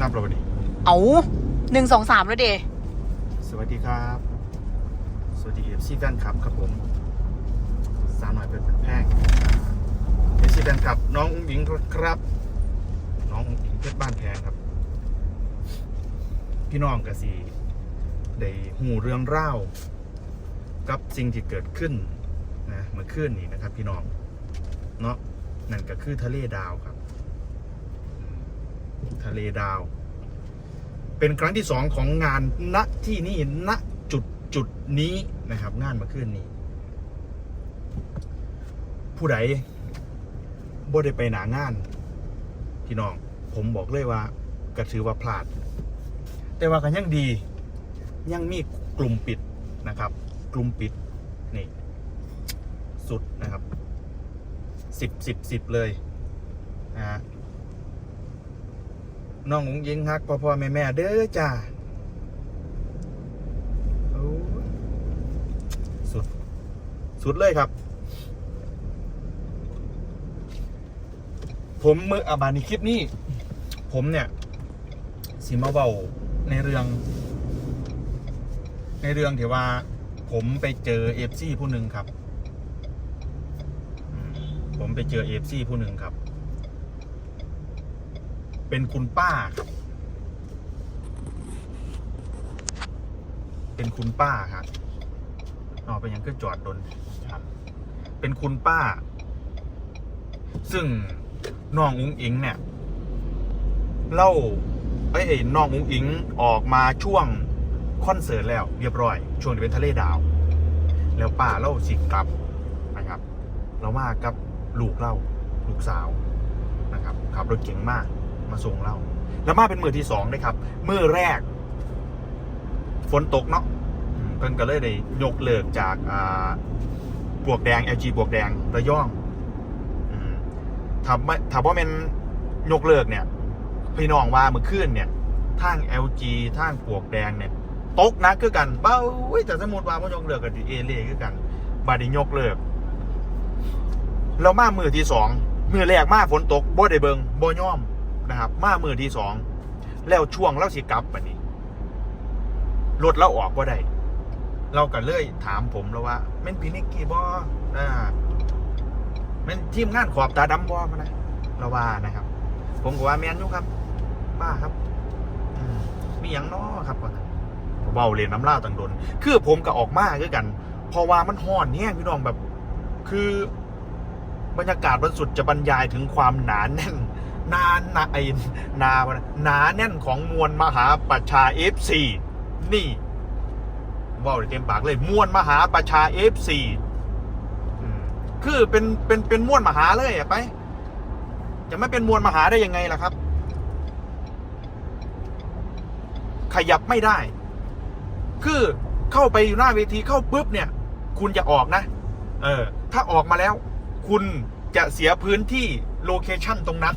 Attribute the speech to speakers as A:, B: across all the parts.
A: นับเราวันนี้
B: เอาหนึ่งสองสามแล้วเด
A: สวัสดีครับ สวัสดีเอฟซีแฟนคลับครับผมสาวหน่อยเป็นแพงเอฟซีแฟนคลับ น้องอุ้งอิงครับ น้องอุ้งอิงเพชรบ้านแพงครับ พี่น้องกะสีได้หูเรื่องเล่าวกับสิ่งที่เกิดขึ้นนะเมื่อคืนนี้นะครับ พี่น้องเนาะนั่นก็คือทะเลดาวครับ ทะเลดาว เป็นครั้งที่สองของงานณที่นี่ณจุดจุดนี้นะครับ งานมาขึ้นนี้ ผู้ใดบ่ได้ไปหนางาน พี่น้อง ผมบอกเลยว่าก็ถือว่าพลาด แต่ว่ากันยังดี ยังมีกลุ่มปิดนะครับ กลุ่มปิดนี่สุดนะครับสิบสิบสิบเลยนะฮะ น้องอุ้งยิงฮักพ่อพ่อแม่แม่เด้อจ้าสุด สุดเลยครับ ผมมืออาบานีคลิปนี้ ผมเนี่ย สิมาเบาในเรื่อง ในเรื่องที่ว่า ผมไปเจอเอฟซีผู้หนึ่งครับ ผมไปเจอเอฟซีผู้หนึ่งครับ เป็นคุณป้าครับ เป็นคุณป้าครับอ๋อเป็นยังก็จอดดนครับเป็นคุณป้า ซึ่งน้องอุ้งอิงเนี่ย เล่าเอ้ยน้องอุ้งอิงออกมาช่วงคอนเสิร์ตแล้วเรียบร้อย ช่วงที่เป็นทะเลดาว แล้วป้าเล่าสิกลับนะครับ เรามากับลูกเล่าลูกสาวนะครับขับรถเก่งมาก มาส่งเรา แล้วมาเป็นมือที่สองนะครับ มือแรก ฝนตกเนาะเพิ่นก็เลยได้ยกเลิกจากบวกแดง LG บวกแดงระยองอืมถ้าไม่ถ้าว่าเป็นยกเลิกเนี่ย พี่น้องว่าเมื่อคืนเนี่ยทาง LG ทางปวกแดงเนี่ยตกนักคือกันเบ้าแต่สมมติว่าพ่ยกเลิกกับดีเอเล่คือกันบาดนียกเลิกเรามามือที่สองมือแรกมาฝนตกบ่ได้เบิงบ่ย่อม นะครับ มามือที่สองแล้วช่วงเราสิกลับปะนี้รถเราออกบ่ได้เราก็เลยถามผมแล้วว่าแม่นพีนิกกี้บ่อ่าแม่นทีมงานขอบตาดำบ่มานะเราว่านะครับ ผมก็ว่าแมนอยู่ครับป้าครับอืมมีหยังน้อครับว่าเบาเลยนน้ำล่าต่างดน คือผมก็ออกมาคือกันพราะว่ามันห้อนเนี่ยพี่น้องแบบ คือบรรยากาศวันสุดจะบรรยายถึงความหนาแน่น นาน นาไอนาหนาแน่นของมวลมหาประชาเอฟซีนี่ว่าวด้เต็มปากเลยมวลมหาประชาเอฟซีคือเป็นเป็นเป็นมวลมหาเลยอะไป จะไม่เป็นมวลมหาได้ยังไงล่ะครับ ขยับไม่ได้ คือเข้าไปอยู่หน้าเวทีเข้าปุ๊บเนี่ย คุณจะออกนะ เออ ถ้าออกมาแล้ว คุณจะเสียพื้นที่โลเคชั่นตรงนั้น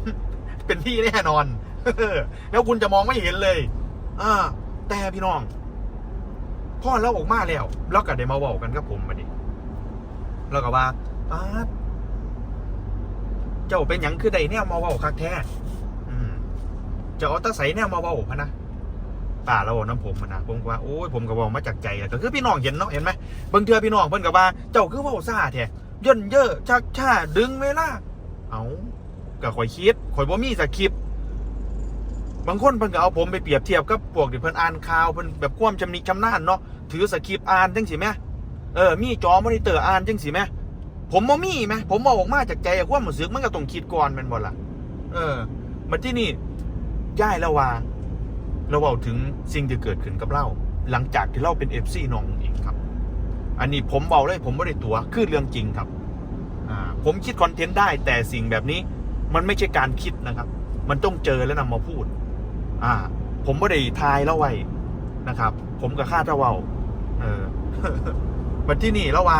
A: เป็นที่แน่นอน แล้วคุณจะมองไม่เห็นเลยอ่าแต่พี่น้องพ่อเราออกมาแล้วแล้วก็ได้มาเว้ากันกับผมมาดิแล้วก็ว่าป้าเจ้าเป็นหยังคือใดแนวมาเว้าคักแท้จะเอาตะใสแนวมาเว้าพะนะป่าเราบอกน้ำผมนะผมว่าโอ้ยผมก็บอกมาจากใจแหละก็คือพี่น้องเห็นเนาะเห็นไหมบางเทือพี่น้องเพิ่นก็ว่า เจ้าคือว้าซ่าแท้ย่นเยอะชักช้าดึงเวลาเอา ก็ข่อยคิดข่อยบ่มีสคริปต์บางคนเพิ่นก็เอาผมไปเปรียบเทียบกับพวกที่เพิ่นอ่านข่าวเพิ่นแบบความชำนิชำนาญเนาะถือสคริปต์อ่านจังสิแม่เออมีจอมอนิเตอร์อ่านจังสิแม่ผมบ่มีแมผมบอกออกมาจากใจความรู้สึกมันก็ต้องคิดก่อนแม่นบ่ล่ะเออมาที่นี่ย่ายแล้วว่าเราเว้าถึงสิ่งที่เกิดขึ้นกับเราหลังจากที่เราเป็น FC น้องเองครับ อันนี้ผมเบาเลยผมไม่ได้ตัวคือเรื่องจริงครับอ่าผมคิดคอนเทนต์ได้แต่สิ่งแบบนี้ มันไม่ใช่การคิดนะครับ มันต้องเจอแล้วนำมาพูด อ่า ผมไม่ได้ทายแล้วไว้นะครับ ผมกับคาดเว้าเออวันที่นี่แล้วว่า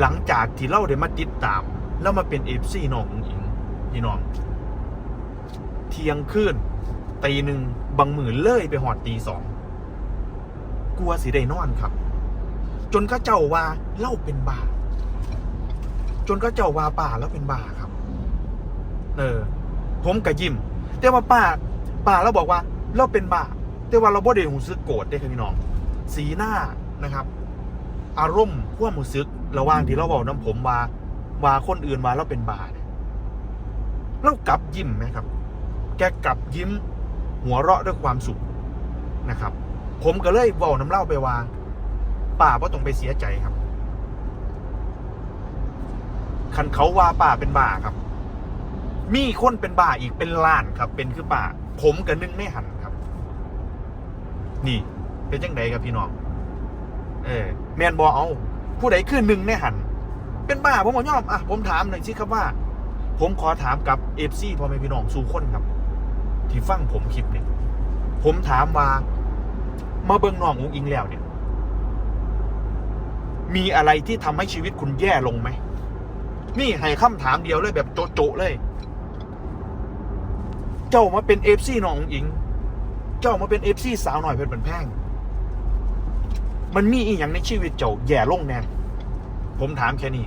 A: หลังจากที่เราได้มาติดตาม แล้วมาเป็นเอฟซีน้องอิงพี่น้อง เที่ยงคืนตีหนึ่งบางหมื่นเลยไปหอดตีสองกลัวสิได้นอนครับ จนเข้าเจ้าว่าเล่าเป็นบาจนเข้าเจ้าว่าป่าแล้วเป็นบาครับ เออ ผมกะยิ้ม แต่ว่าป้าป่าเราบอกว่า เราเป็นบ้า แต่ว่าเราบ่ได้หูซึกโกรธได้ครับพี่น้อง สีหน้านะครับ อารมณ์ความรู้สึกระหว่างที่เราบอกน้ำผมว่าว่าคนอื่นว่าเราเป็นบ้าเนี่ยเรากลับยิ้มไหมครับ แกกลับยิ้ม หัวเราะด้วยความสุขนะครับ ผมก็เลยบอกน้ำเล่าไปว่าป่าเพราะต้องไปเสียใจครับคันเขาว่าป่าเป็นบ้าครับ มีคนเป็นบ้าอีกเป็นล้านครับ เป็นคือป่าผมกับนึงไม่หันครับ นี่ เป็นจังไดครับพี่น้องเออแมนบอเอาผู้ใดคือหนึ่งในหัน เป็นบ้าผมบอกยอมอะผมถามหน่อยสิครับว่า ผมขอถามกับเอฟซีพ่อแม่พี่น้องสู่คนครับ ที่ฟังผมคลิปเนี่ยผมถามว่ามาเบิ่งน้องอุ้งอิงแล้วเนี่ย มีอะไรที่ทำให้ชีวิตคุณแย่ลงไหม นี่ให้คำถามเดียวเลยแบบโจะๆเลย เจ้ามาเป็นเอฟซีน้ององอิง เจ้ามาเป็นเอฟซีสาวหน่อยเพชรบันแพง มันมีอีกอย่างในชีวิตเจ้าแย่ลงแน่ผมถามแค่นี้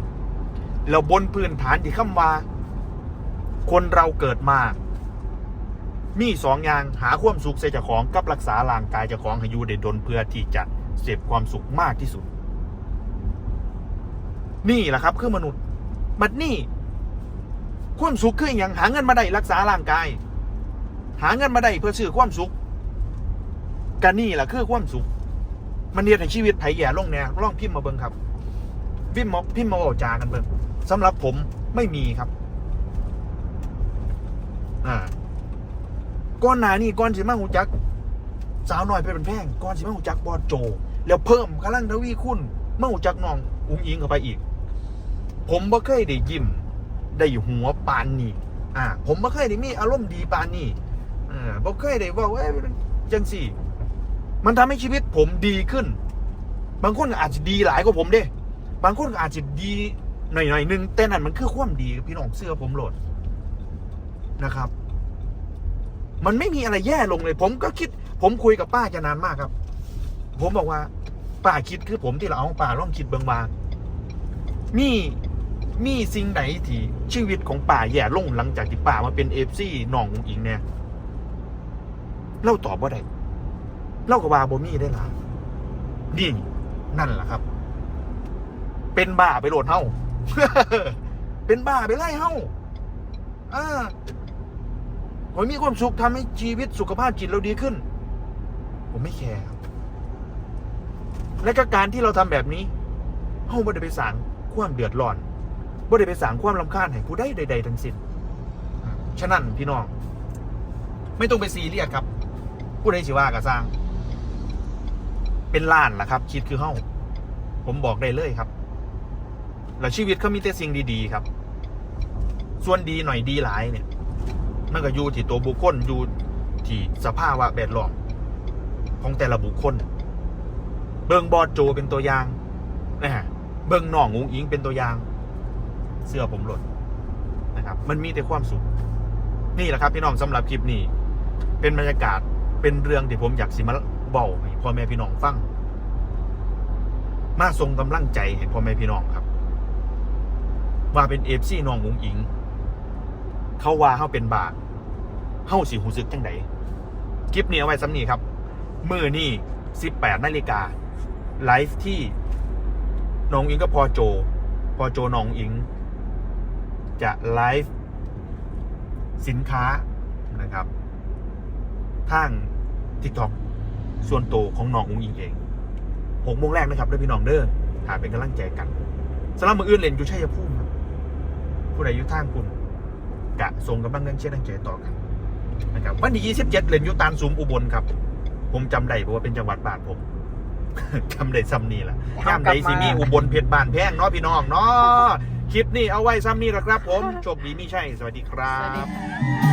A: แล้วบนพื้นฐานที่คำว่า คนเราเกิดมา มีสองอย่างหาความสุขใส่เจ้าของกับรักษาร่างกายเจ้าของให้อยู่ได้ดนเพื่อที่จะเสพความสุขมากที่สุด นี่แหละครับ คือมนุษย์ บัดนี่ความสุขคืออย่างหาเงินมาได้รักษาร่างกาย หาเงินมาได้เพื่อซื้อความสุขกันนี่แหละคือความสุข มันเรียนให้ชีวิตไผ่แย่ลงแน่ลองพิมพ์มาเบิ่งครับพิมพ์มาพิมพ์มาบอกจากันเบิ่งสำหรับผมไม่มีครับอ่าก้อนหนานี่ก้อนสิมาหูจัก สาวหน่อยเพชรเป็นแพงก้อนสิมาหูจักบอดโจ แล้วเพิ่มกำลังทวีคุณมาหูจักน้องอุ้งอิงเข้าไปอีก ผมบ่เคยได้ยิ้มได้หัวปานนี่อ่า ผมบ่เคยได้มีอารมณ์ดีปานนี่ อ่าบ่เคยได้ว่าเว้ยจังสี่ มันทำให้ชีวิตผมดีขึ้น บางคนอาจจะดีหลายกว่าผมเด้ บางคนอาจจะดีหน่อยหนึงแต่นั่นมันคือความดีพี่น้องเสื้อผมโหลดนะครับ มันไม่มีอะไรแย่ลงเลย ผมก็คิด ผมคุยกับป้าจะนานมากครับ ผมบอกว่า ป้าคิดคือผมที่เราเอาป้าลองคิดเบิงว่ามีมีสิ่งไหนที่ชีวิตของป้าแย่ลงหลังจากที่ป้ามาเป็นเอฟซีน้องอุ๋งอิงเนี่ย เราตอบว่าได้เล่ากับว่าบ่มีได้ละนี่นั่นแหละครับ เป็นบ้าไปโหลดเฮาเป็นบ้าไปไล่เฮาอ่าผมมีความสุขทำให้ชีวิตสุขภาพจิตเราดีขึ้น ผมไม่แคร์ครับ และก็การที่เราทำแบบนี้เฮาไม่ได้ไปสร้างความเดือดร้อนไม่ได้ไปสร้างความลำคาญให้ผู้ใดใด ๆ ทั้งสิ้น ฉะนั้นพี่น้อง ไม่ต้องไปซีเรียสครับ ผู้ใดสิว่าก็สร้าง เป็นล้านล่ะครับ คิดคือเฮาผมบอกได้เลยครับ แล้วชีวิตเขามีแต่สิ่งดีๆครับ ส่วนดีหน่อยดีหลายเนี่ยมันก็อยู่ที่ตัวบุคคลอยู่ที่สภาวะแวดล้อมของแต่ละบุคคล เบิงบอดโจเป็นตัวอย่างนะฮะเบิงน้องอุงอิงเป็นตัวอย่าง เสื้อผมหล่นนะครับ มันมีแต่ความสุข นี่แหละครับพี่น้องสำหรับคลิปนี้ เป็นบรรยากาศ เป็นเรื่องที่ผมอยากสิมาเบาให้พ่อแม่พี่น้องฟัง มาทรงกำลังใจให้พ่อแม่พี่น้องครับ ว่าเป็นเอฟซีน้องอุงอิง เขาว่าเขาเป็นบาเฮาสิหูซึกจังไดคลิปนี้เอาไว้ซ้ำนี้ครับ มือนี่18นาฬิกาไลฟ์ที่น้องอิงก็พอโจ พอโจน้องอิง จะไลฟ์สินค้านะครับ ทาง TikTok ส่วนตัวของน้องอุงอิงเองหกโมงแรกนะครับด้วยพี่น้องเด้อหาเป็นกำลังใจกันสำหรับมืออื่นเล่นอยู่ชัยภูมิครับผู้ใดอยู่ทางคุณกะส่งกำลังแรงเชียร์แรงใจต่อกันนะครับวันที่27เล่นอยู่ตานสูงอุบลครับ ผมจำได้เพราะว่าเป็นจังหวัดบ้านผมจำได้ซ้ำนี่แหละย่ามใดสิมีอุบลเพชรบ้านแพงเนาะพี่น้องเนาะคลิปนี้เอาไว้ซ้ำนี่แหละครับ ผมโชคดีมีใช่ สวัสดีครั
B: สวัสดี
A: บ
B: ค่ะ